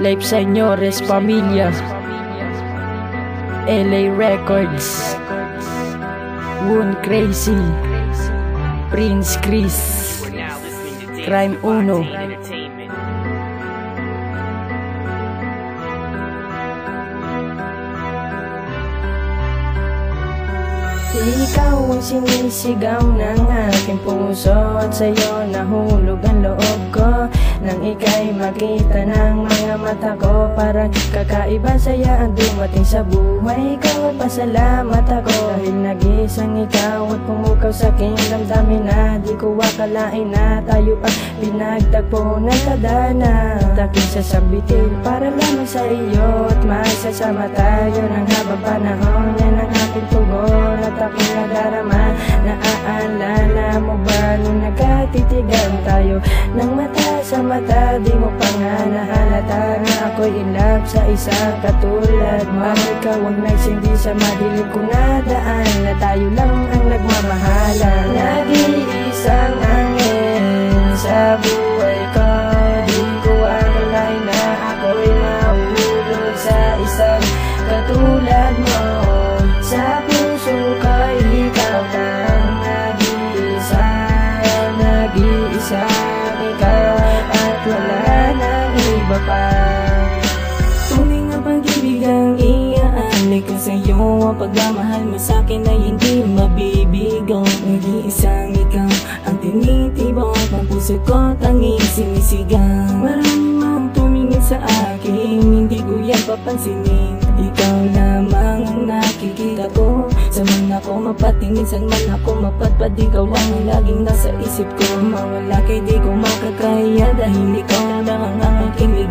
Life Señores Pamilya LA Records. Woon Crazy. Prince Chris. Crime Uno. Ikaw ang sinisigaw ng aking puso At sa'yo nahulog ang loob ko Nang ika'y makita ng mga mata ko Parang kakaiba saya ang dumating sa buhay ko. At pasalamat ako Dahil nag-isang ikaw at pumukaw sa aking damdamin na Di ko akalain na tayo pa pinagtagpo ng kadana. At aking sasabitin para lamang sa iyo At masasama tayo ng habang panahon. Yan ang aking tugon at aking nadarama. Naaalala mo ba nung nagkatitigan tayo Ng mata sa mata Di mo pa nga nahalata na ako'y in love sa isang katulad mo Ikaw ang nagsindi sa madilim kong nadaan Na tayo lang ang nagmamahalan. Nag-iisang angin Tunay nga pag-ibig ang iaalik ko sa'yo. Ang pagmamahal mo sa'kin ay hindi mabibigo Nag-iisang ikaw. Ang tinitibok Ang puso ko tanging sinisigaw Marami mang tumingin sa akin Hindi ko yan papansinin. Ikaw lamang ang nakikita ko. Sa mga ko mapatingin Saan man ako mapadpad Ikaw ang laging nasa isip ko. Mawala kay di ko makakaya Dahil ikaw lang ang aking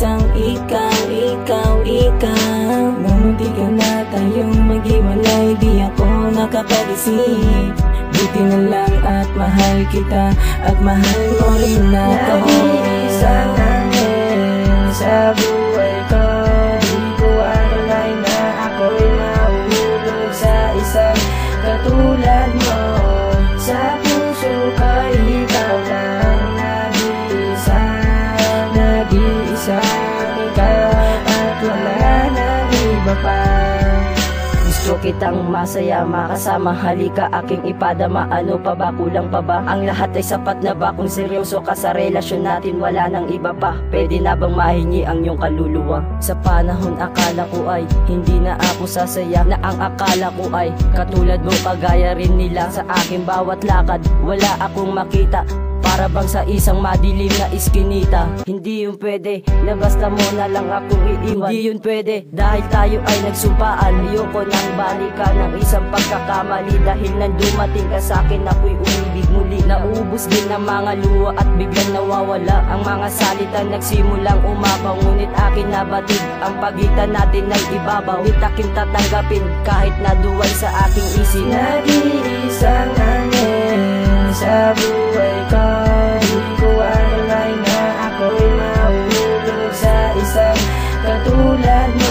nag-iisang ikaw, ikaw, ikaw. Di ka na tayong maghiwalay Di ako nakapag-isip. Buti na lang at mahal kita At mahal mo rin ako. Nag-iisang angin sa buhay gusto kitang masaya, makasama. Halika aking ipadama. Ano pa ba, kulang pa ba? Ang lahat ay sapat na ba? Kung seryoso ka sa relasyon natin Wala nang iba pa. Pwede na bang mahingi ang iyong kaluluwa? Sa panahon akala ko ay Hindi na ako sasaya. Na ang akala ko ay Katulad mo kagaya rin nila. Sa aking bawat lakad Wala akong makita para bang sa isang madilim na iskinita. Hindi yun pwede Na basta mo na lang akong iiwan. Hindi yun pwede Dahil tayo ay nagsumpaan Ayoko nang balikan ng isang pagkakamali Dahil nang dumating ka sa akin Ako'y umibig muli. Naubos din ng mga luha At biglang nawawala Ang mga salita. Nagsimulang umapaw Ngunit akin nabatid. Ang pagitan natin ay ibabaw. Ngunit aking tatanggapin Kahit naduwal sa aking isip. Nag-iisang sa isang katulad mo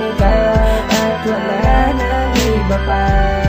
Ikaw at wala nang iba pa